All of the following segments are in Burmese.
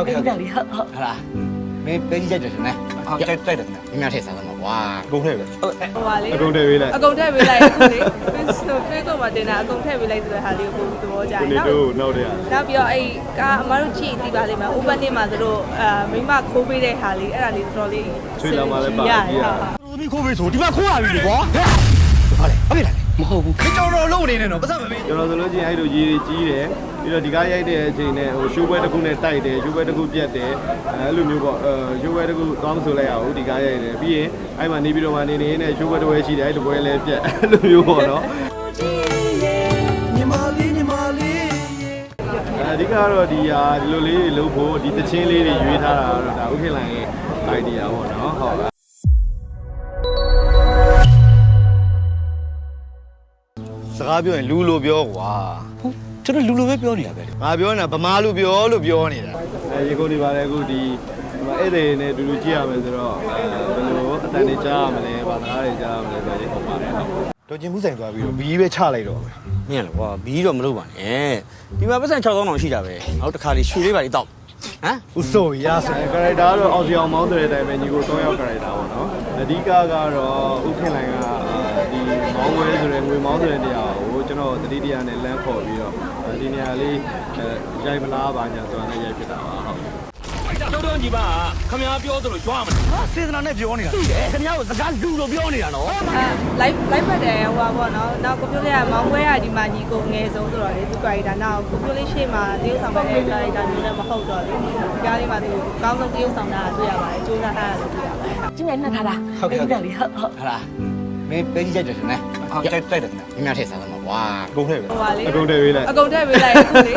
ဟုတ်ကဲ့ဟုတ်ကဲ့လေဟုတ်ဟုတ်ဟာလားမင်းပေးကြိုက်တယ်နဲ့အော်ကြိုက်ကြိုက်တယ်ခင်ဗျမင်းများထည့်စားသမှာကွာအကုန်ထည့်ပဲဟိုပါလေအကုန်တည်ပေးလိုက်အကုန်ထည့်ပေးလိုက်အခုလေ Facebook မှာတင်တာအကုန်ထည့်ပေးလိုက်ဆိုတဲ့ဟာလေးကိုပုံသဘောကျတယ်ကိုနေနော်တို့နောက်တည်းနောက်ပြီးတော့အဲ့ကားအမတို့ကြည့်သိပါလိမ့်မယ် opening မှာသူတို့အာမိမခိုးပေးတဲ့ဟာလေးအဲ့ဒါလေးတော်တော်လေးချွေးလာမှလည်းပါရကြည့်ရဟုတ်သူသမီးခိုးပေးဆိုဒီမှာခိုးရပြီလေကွာဟာလေဟုတ်ပြီလားမဟုတ်ဘူးခေကြော်တော်လုံးနေနေတော့ပတ်စံမမေးကျွန်တော်ဆိုလို့ချင်းအဲ့လိုရေကြီးတယ် ပြီးတော့ဒီကားရိုက်တဲ့အချိန်နဲ့ဟိုရှိုးပွဲတစ်ခုနဲ့တိုက်တယ်ရှိုးပွဲတစ်ခုပြတ်တယ်အဲ့လိုမျိုးပေါ့အဲရှိုးပွဲတစ်ခုသွားမဆိုလိုက်ရဘူးဒီကားရိုက်တယ်ပြီးရင်အဲ့မှာနေပြီးတော့မှနေနေနဲ့ရှိုးပွဲတစ်ပွဲရှိတယ်အဲ့ဒီပွဲလည်းပြတ်အဲ့လိုမျိုးပေါ့နော်အဓိကတော့ဒီဟာဒီလိုလေးတွေလုပ်ဖို့ဒီတချင်းလေးတွေရွေးထားတာကတော့ဒါဥက္ကလိုင်ရဲ့ idea ပေါ့နော်ဟုတ်စကားပြောရင်လူလိုပြောကွာဟုတ် ကျွန်တော်လူလိုပဲပြောနေတာပဲလေငါပြောနေတာဗမာလူပြောလို့ပြောနေတာအဲရေကုန်နေပါလေအခုဒီဟိုဧည့်သည်နဲ့အတူတူကြည့်ရမယ်ဆိုတော့အဲဘယ်လိုအတန်တွေကြားရမလဲဘာသာတွေကြားရမလဲဆိုရင်ဟုတ်ပါတယ်ဟုတ်တော်ကျင်မှုဆိုင်သွားပြီးတော့ဘီးပဲချလိုက်တော့ပဲမြင်လားကွာဘီးတော့မလုပ်ပါနဲ့ဒီမှာပတ်စံ6000တောင်ရှိတာပဲနောက်တစ်ခါလေးရွှေလေးပါလေးတောက်ဟမ်ဥဆိုရဆိုအဲ character ကတော့အောင်စီအောင်မောင်းတဲ့အတိုင်းပဲညီကို3ယောက် character ပေါ့နော်အဓိကကတော့ဥခင်လိုင်ကဒီမောင်းဝဲဆိုတဲ့ငွေမောင်းဆိုတဲ့နေရာကို ကျွန်တော်တတိတရနဲ့လမ်းခေါ်ပြီးတော့ဒီနေရာလေးရိုက်မလားပါညာဆိုတာနဲ့ရိုက်ဖြစ်တာပါဟုတ်ကျောင်းတော်ကြီးပါခမ ्या ပြောသလိုကြွားမလားဟာစေတနာနဲ့ပြောနေတာသိတယ်ခင်ဗျားကိုစကားလူလိုပြောနေတာနော်အာ live live ဖတ်တယ်ဟိုပါပေါ့နော်နောက်ကိုပြောလေးကမောင်ခွဲကဒီမှာညီကိုငယ်ဆုံးဆိုတော့လေသူ character နောက်ကိုပြောလေးရှေ့မှာတရုပ်ဆောင်တဲ့ character မျိုးလည်းမဟုတ်တော့လေဒီကားလေးမှာသူအကောင်းဆုံးတရုပ်ဆောင်တာတွေ့ရပါတယ်စူးစမ်းထားတာတွေ့ရပါတယ်ကျင်းနေနှက်ထားတာဟုတ်ကဲ့ဟုတ်ကဲ့လေဟုတ်ဟုတ်ဟာလား မင်းပေးကြိုက်တယ်နဲ့အော်ကြိုက်ကြိုက်တယ်ခင်ဗျမင်းများထည့်စားသမှာကွာအကုန်ထည့်ပဲဟိုပါလေအကုန်တည်ပေးလိုက်အကုန်ထည့်ပေးလိုက်အခုလေ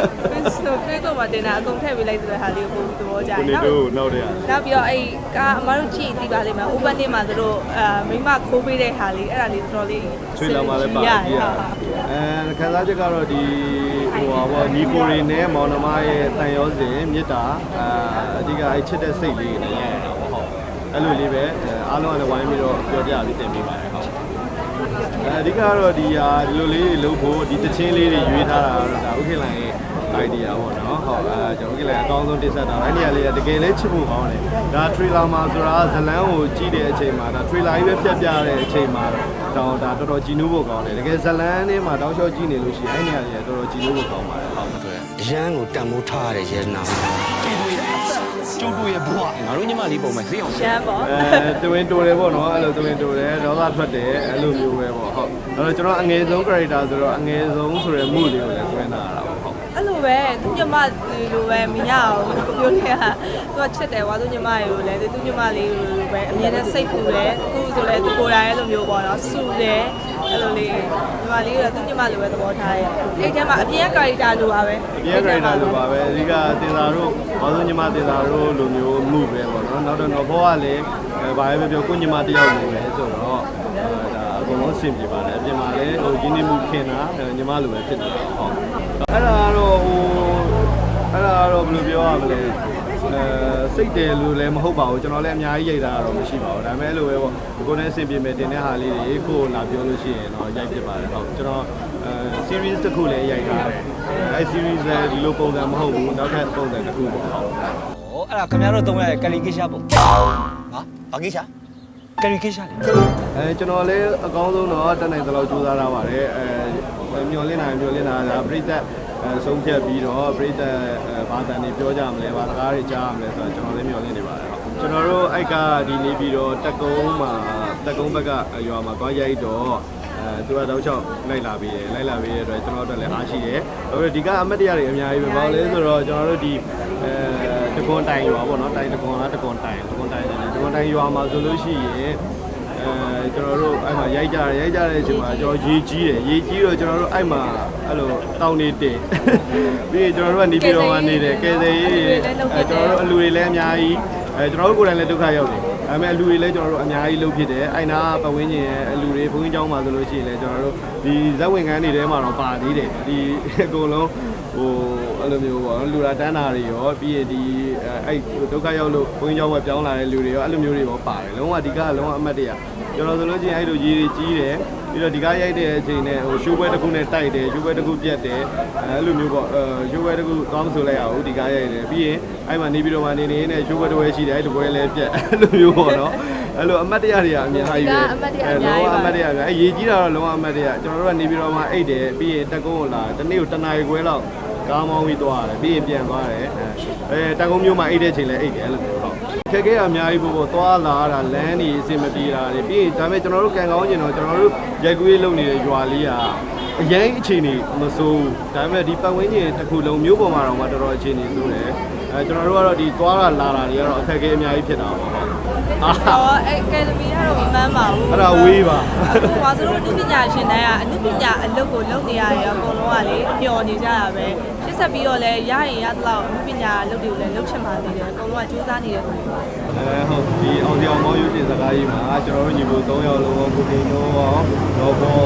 Facebook မှာတင်တာအကုန်ထည့်ပေးလိုက်ဆိုတဲ့ဟာလေးကိုပုံသဘောကျတယ်ကိုနေနော်တို့နောက်တည်းနောက်ပြီးတော့အဲ့ကားအမတို့ကြည့်သိပါလိမ့်မယ် opening မှာသူတို့အာမိမခိုးပေးတဲ့ဟာလေးအဲ့ဒါလေးတော်တော်လေးချွေးလာမှလည်းပါရကြည့်ရအဲခန်းစားချက်ကတော့ဒီဟိုပါပေါ့ညီကိုရီနဲ့မောင်နှမရဲ့တန်ရောစဉ်မေတ္တာအာအဓိကအဲ့ချစ်တဲ့စိတ်လေးနဲ့ရိုက်ရတာပေါ့ဟုတ်အဲ့လိုလေးပဲအားလုံးကလည်းဝိုင်းပြီးတော့ပြောပြပြီးတင်ပေးပါတယ်ဟုတ် အဓိကကတော့ဒီဟာဒီလိုလေးတွေလုပ်ဖို့ဒီတချင်းလေးတွေရွေးထားတာကတော့ဒါဥက္ကလိုင်ရဲ့ idea ပေါ့နော်ဟုတ်အဲကျွန်တော်ဥက္ကလိုင်အကောင်းဆုံးတင်ဆက်တာအဲ့ဒီနေရာလေးကတကယ်လည်းချစ်ဖို့ကောင်းတယ်ဒါ trailer မှာဆိုတာဇလန်းကိုကြည့်တဲ့အချိန်မှာဒါ trailer ကြီးပဲပြတ်ပြတဲ့အချိန်မှာ တော့ဒါတော်တော်ကြည်နူးဖို့ကောင်းတယ်တကယ်ဇလန်းထဲမှာတောက်လျှောက်ကြည့်နေလို့ရှိရင်အဲ့ဒီနေရာလေးကတော်တော်ကြည်နူးဖို့ကောင်းပါတယ်ဟုတ်ရန်ကိုတန်မိုးထားရတဲ့ရဲနာကျုပ်တို့ရဲ့ဘွားငါတို့ညီမလေးပုံမဲ့သိအောင်ရှမ်းပေါ့အဲတွင်တိုတယ်ပေါ့နော်အဲ့လိုတွင်တိုတယ်ဒေါသထွက်တယ်အဲ့လိုမျိုးပဲပေါ့ဟုတ်အဲ့တော့ကျွန်တော်အငယ်ဆုံး character ဆိုတော့အငယ်ဆုံးဆိုတဲ့မှုလေးကိုလည်းတွင်တာတာပေါ့ဟုတ်အဲ့လို ပဲသူညမလိုပဲမရအောင်ကိုပြောလေးကသူကချစ်တယ်ကွာသူညမရေကိုလည်းသူညမလေးကိုပဲအမြဲတမ်းစိတ်ပူတယ်အခုဆိုလည်းသူကိုယ်တိုင်အဲ့လိုမျိုးပေါ့နော်စူတယ်အဲ့လိုလေးညမလေးကသူညမလိုပဲသဘောထားတယ်အဲ့ထဲမှာအပြင်က character လိုပါပဲအပြည့် character လိုပါပဲအဓိကတင်သာတို့ဘာလို့ညီမတင်သာတို့လိုမျိုးမှုပဲပေါ့နော်နောက်တော့တော့ဘောကလည်းအဲဘာပဲပြောကိုညီမတယောက်လိုပဲဆိုတော့အဲဒါအကုန်လုံးအဆင်ပြေပါတယ်အပြင်မှာလည်းဟိုရင်းနှီးမှုခင်တာညီမလိုပဲဖြစ်နေတာဟုတ်အဲ့ဒါကတော့ဟိုအဲ့ဒါကတော့ဘယ်လိုပြောရ မလဲအဲစိတ်တယ်လို့လည်းမဟုတ်ပါဘူးကျွန်တော်လည်းအများကြီးရိုက်တာတော့မရှိပါဘူးဒါပေမဲ့အဲ့လိုပဲပေါ့ကိုယ်နဲ့အဆင်ပြေမယ်တင်တဲ့ဟာလေးတွေကိုလာပြောလို့ရှိရင်တော့ရိုက်ဖြစ်ပါတယ်ဟုတ်ကျွန်တော်အဲ series တစ်ခုလည်းရိုက်ထားတယ်အဲ series လည်းဒီလိုပုံစံမဟုတ်ဘူးနောက်ထပ်ပုံစံတစ်ခုပေါ့ဟုတ်ဟောအဲ့ဒါခင်ဗျားတို့သုံးရတဲ့ကလီကေရှာပုံဟာဘာကိရှာကလီကေရှာလေအဲကျွန်တော်လည်းအကောင်းဆုံးတော့တက်နိုင်သလောက်ကြိုးစားထားပါတယ်အဲမျောလင်းနိုင်မျောလင်းတာဒါပြိသက် အဲဆုံးဖြတ်ပြီးတော့ပြိသက်အဲဘာသာနေပြောကြမလဲဘာစကားတွေကြားရမလဲဆိုတော့ကျွန်တော်လည်းမျောလင်းနေပါတယ်ဟုတ်ကျွန်တော်တို့အိုက်ကဒီနေပြီးတော့တက်ကုန်းမှာတက်ကုန်းဘက်ကရွာမှာသွားရိုက်တော့အဲသူကတော့ချောက်လိုက်လာပြီးတယ်လိုက်လာပြီးတဲ့အတွက်ကျွန်တော်တို့လည်းအားရှိတယ်။ဒါပေမဲ့ဒီကအမတ်တရားတွေအများကြီးပဲ။ဘာလို့လဲဆိုတော့ကျွန်တော်တို့ဒီအဲတကွန်တိုင်ရွာပေါ့နော်တိုင်တကွန်လားတကွန်တိုင်တကွန်တိုင်တယ်တကွန်တိုင်ရွာမှာဆိုလို့ရှိရင် အဲကျွန်တော်တို့အဲ့မှာရိုက်ကြတယ်ရိုက်ကြတဲ့အချိန်မှာကျွန်တော်ရေကြီးတယ်ရေကြီးတော့ကျွန်တော်တို့အဲ့မှာအဲ့လိုတောင်းနေတင်ပြီးရင်ကျွန်တော်တို့ကနေပြီးတော့မှနေတယ်ကဲဆယ်ရေးအဲကျွန်တော်တို့အလူတွေလည်းအများကြီးအဲကျွန်တော်တို့ကိုယ်တိုင်လည်းဒုက္ခရောက်တယ် ဒါပေမဲ့အလူတွေလည်းကျွန်တော်တို့အများကြီးလုပ်ဖြစ်တယ်အဲ့နာကပတ်ဝန်းကျင်ရဲ့အလူတွေဘုန်းကြီးကျောင်းမှာဆိုလို့ရှိရင်လည်းကျွန်တော်တို့ဒီဇက်ဝင်ကန်းတွေထဲမှာတော့ပါသေးတယ်ဒီအကုန်လုံးဟိုအဲ့လိုမျိုးပေါ့လူလာတန်းတာတွေရောပြီးရင်ဒီအဲ့ဒုက္ခရောက်လို့ဘုန်းကြီးကျောင်းမှာပြောင်းလာတဲ့လူတွေရောအဲ့လိုမျိုးတွေရောပါတယ်လုံးဝဒီကလုံးဝအမှတ်တရကျွန်တော်ဆိုလို့ချင်းအဲ့လိုကြီးကြီးတယ် ပြီးတော့ဒီကားရိုက်တဲ့အချိန်နဲ့ဟိုရှိုးပွဲတစ်ခုနဲ့တိုက်တယ်ရှိုးပွဲတစ်ခုပြတ်တယ်အဲလိုမျိုးပေါ့အဲရှိုးပွဲတစ်ခုသွားမဆိုလိုက်ရဘူးဒီကားရိုက်တယ်ပြီးရင်အဲ့မှာနေပြီးတော့မှနေနေနဲ့ရှိုးပွဲတစ်ပွဲရှိတယ်အဲ့ဒီပွဲလည်းပြတ်အဲ့လိုမျိုးပေါ့နော်အဲ့လိုအမတ်တရားတွေကအများကြီးပဲအမတ်တရားအများကြီးအဲရေးကြီးတာတော့လုံးဝအမတ်တရားကျွန်တော်တို့ကနေပြီးတော့မှအိတ်တယ်ပြီးရင်တက်ကုန်းကိုလာတနေ့ကိုတနာရီခွဲလောက် ကားမောင်းပြီးသွားတယ်ပြီးရင်ပြန်သွားတယ်အဲတက်ကုန်းမျိုးမှာအိတ်တဲ့ချိန်လည်းအိတ်တယ်အဲ့လိုမျိုးဟုတ်ခက်ခဲအများကြီးပေါ့ပေါ့သွားလာတာလမ်းနေအဆင်မပြေတာတွေပြီးရင်ဒါပေမဲ့ကျွန်တော်တို့ကန်ကောင်းကျင်တော့ကျွန်တော်တို့ရိုက်ကူးရေးလုပ်နေတဲ့ရွာလေးကအရင်အခြေအနေမဆိုးဒါပေမဲ့ဒီပတ်ဝန်းကျင်တစ်ခုလုံးမျိုးပေါ်မှာတော့မှတော်တော်အခြေအနေဆိုးတယ် အဲကျွန်တော်တို့ကတော့ဒီသွားတာလာတာတွေကတော့အခက်အခဲအများကြီးဖြစ်တာပေါ့ဟုတ်အာတော့အကယ်ဒမီကတော့မမှန်းပါဘူးအဲ့ဒါဝေးပါအခုပါဆိုတော့အနုပညာရှင်တိုင်းကအနုပညာအလုပ်ကိုလုပ်နေရတယ်အကုန်လုံးကလေပျော်နေကြတာပဲရှစ်ဆက်ပြီးတော့လည်းရရင်ရသလောက်အနုပညာအလုပ်တွေကိုလည်းလုပ်ချင်ပါသေးတယ်အကုန်လုံးကစူးစမ်းနေတယ်ဆိုရင်အဲဟုတ်ဒီအောင်စီအောင်မောင်ရုပ်တင်စကားကြီးမှာကျွန်တော်တို့ညီကို3ယောက်လုံးကိုတင်တော့တော့ဘော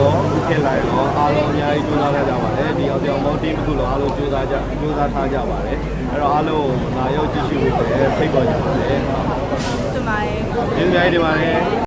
ခက်လိုက်တော့အားလုံးအများကြီးကြိုးစားကြကြပါတယ်ဒီအောင်စီအောင်မောင် team တစ်ခုလုံးအားလုံးကြိုးစားကြကြိုးစားထားကြပါတယ် အဲ့တော့အားလုံးလာရောက်ကြည့်ရှုဖို့ပဲဖိတ်ခေါ်ကြပါတယ်ဒီမှာရေကျေးဇူးများတင်ပါတယ်